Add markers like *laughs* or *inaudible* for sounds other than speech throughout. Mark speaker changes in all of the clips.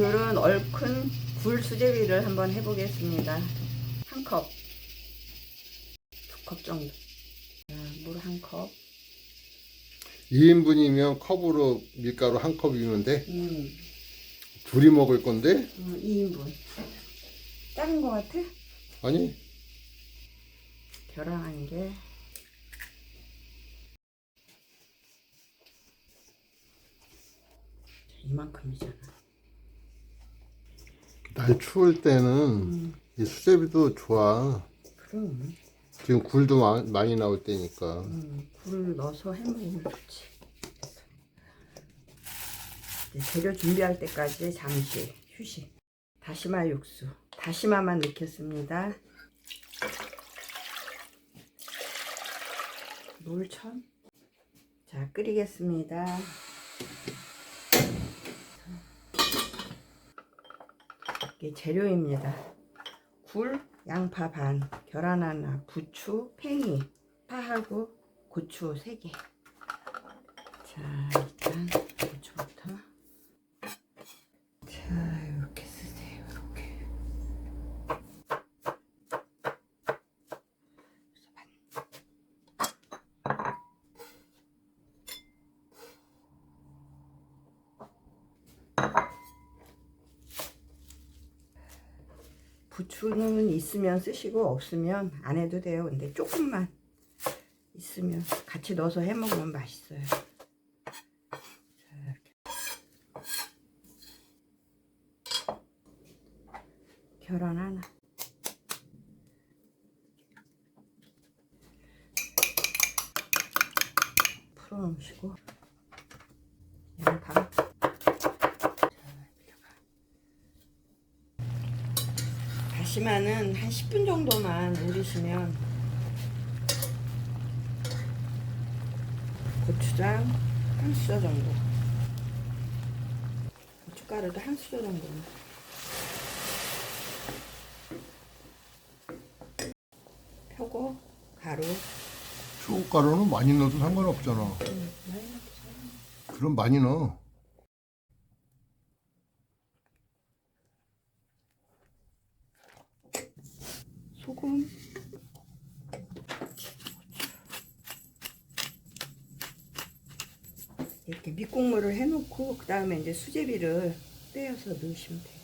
Speaker 1: 오늘은 얼큰 굴 수제비를 한번 해보겠습니다. 한 컵, 두 컵 정도. 물 한 컵.
Speaker 2: 2인분이면 컵으로 밀가루 한 컵이면 돼?
Speaker 1: 음,
Speaker 2: 둘이 먹을 건데?
Speaker 1: 음, 2인분. 작은 거 같아?
Speaker 2: 아니
Speaker 1: 계란한 게. 이만큼이잖아.
Speaker 2: 날 추울 때는
Speaker 1: 음,
Speaker 2: 이 수제비도 좋아
Speaker 1: 그럼.
Speaker 2: 지금 굴도 마- 많이 나올 때니까
Speaker 1: 음, 굴 넣어서 해 먹으면 좋지. 이제 재료 준비할 때까지 잠시 휴식. 다시마 육수. 다시마만 넣겠습니다. 물천. 자, 끓이겠습니다. 이게 재료입니다. 굴, 양파 반, 계란 하나, 부추, 팽이, 파하고 고추 3개. 자, 일단 고추부터. 자, 이렇게 쓰세요. 이렇게. 부추는 있으면 쓰시고 없으면 안 해도 돼요. 근데 조금만 있으면 같이 넣어서 해 먹으면 맛있어요. 계란 하나. 풀어놓으시고 양파. 다시마는 한 10분 정도만 우리시면 고추장 한 수저 정도. 고춧가루도 한 수저 정도만 표고 가루.
Speaker 2: 초가루는 많이 넣어도 상관없잖아.
Speaker 1: 음, 많이 넣어도 잘
Speaker 2: 그럼 많이 넣어
Speaker 1: 소금. 이렇게 밑국물을 해놓고 그 다음에 이제 수제비를 떼어서 넣으시면 돼요.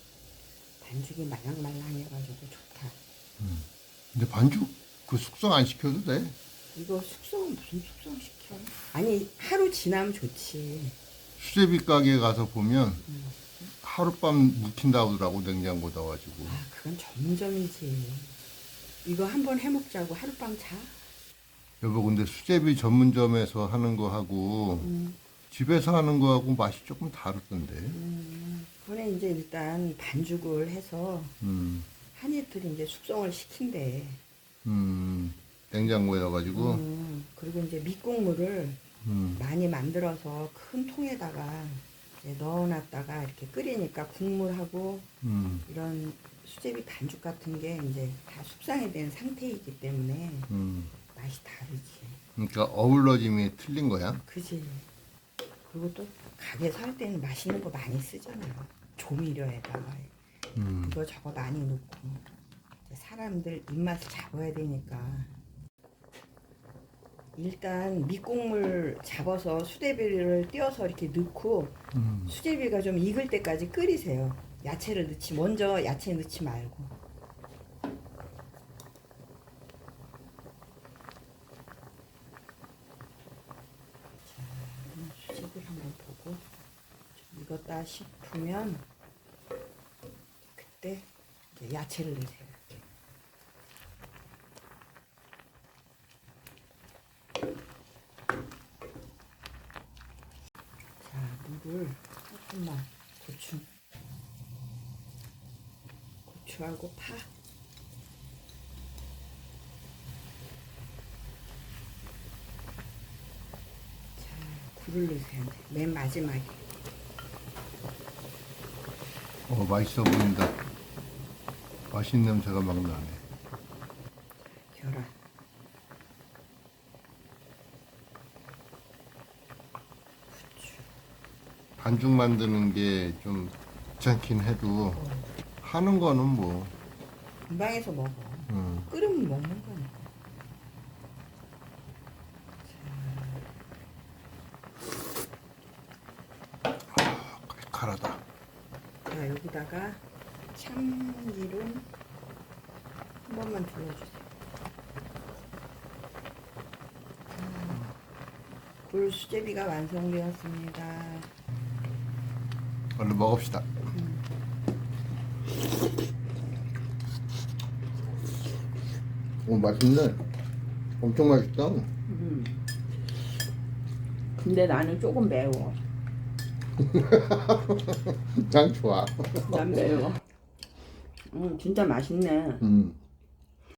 Speaker 1: 반죽이 말랑말랑해가지고 좋다.
Speaker 2: 근데 반죽 그 숙성 안 시켜도 돼?
Speaker 1: 이거 숙성은 무슨 숙성 시켜? 아니 하루 지나면 좋지.
Speaker 2: 수제비 가게 가서 보면 하룻밤 묵힌다 하더라고 냉장고다 가지고.
Speaker 1: 아 그건 전문점이지 이거 한번 해먹자고 하룻밤 자.
Speaker 2: 여보 근데 수제비 전문점에서 하는 거 하고
Speaker 1: 음.
Speaker 2: 집에서 하는 거 하고 맛이 조금 다르던데.
Speaker 1: 그거는 이제 일단 반죽을 해서
Speaker 2: 음,
Speaker 1: 한 이틀 이제 숙성을 시킨대.
Speaker 2: 음, 냉장고에 넣어가지고?
Speaker 1: 음, 그리고 이제 밑국물을
Speaker 2: 음,
Speaker 1: 많이 만들어서 큰 통에다가 넣어놨다가 이렇게 끓이니까 국물하고
Speaker 2: 음,
Speaker 1: 이런 수제비 반죽 같은 게 이제 다 숙성이 된 상태이기 때문에
Speaker 2: 음.
Speaker 1: 맛이 다르지.
Speaker 2: 그러니까 어울러짐이 틀린 거야
Speaker 1: 그지. 그리고 또 가게 살 때는 맛있는 거 많이 쓰잖아. 조미료에다가
Speaker 2: 음,
Speaker 1: 이거 저거 많이 넣고 사람들 입맛을 잡아야 되니까 일단 밑국물 잡아서 수제비를 띄어서 이렇게 넣고
Speaker 2: 음.
Speaker 1: 수제비가 좀 익을 때까지 끓이세요. 야채를 넣지 먼저 야채 넣지 말고. 자, 수제비를 한번 보고 좀 익었다 싶으면 그때 이제 야채를 넣으세요. 자, 물을 조금만 고추 고추하고 파. 자, 굴을 넣으세요. 맨 마지막에.
Speaker 2: 어 맛있어 보인다. 맛있는 냄새가 막 나네.
Speaker 1: 계란
Speaker 2: 반죽 만드는 게 좀 귀찮긴 해도 하는 거는 뭐
Speaker 1: 금방 해서 먹어.
Speaker 2: 음,
Speaker 1: 끓으면 먹는 거니까.
Speaker 2: 칼칼하다.
Speaker 1: 자, 여기다가 참기름 한 번만 둘러주세요. 자, 굴 수제비가 완성되었습니다.
Speaker 2: 얼른 먹읍시다. 오 맛있네. 엄청 맛있다.
Speaker 1: 음. 근데 나는 조금 매워. *laughs*
Speaker 2: 난 좋아.
Speaker 1: 난 매워. 음, 진짜 맛있네.
Speaker 2: 음.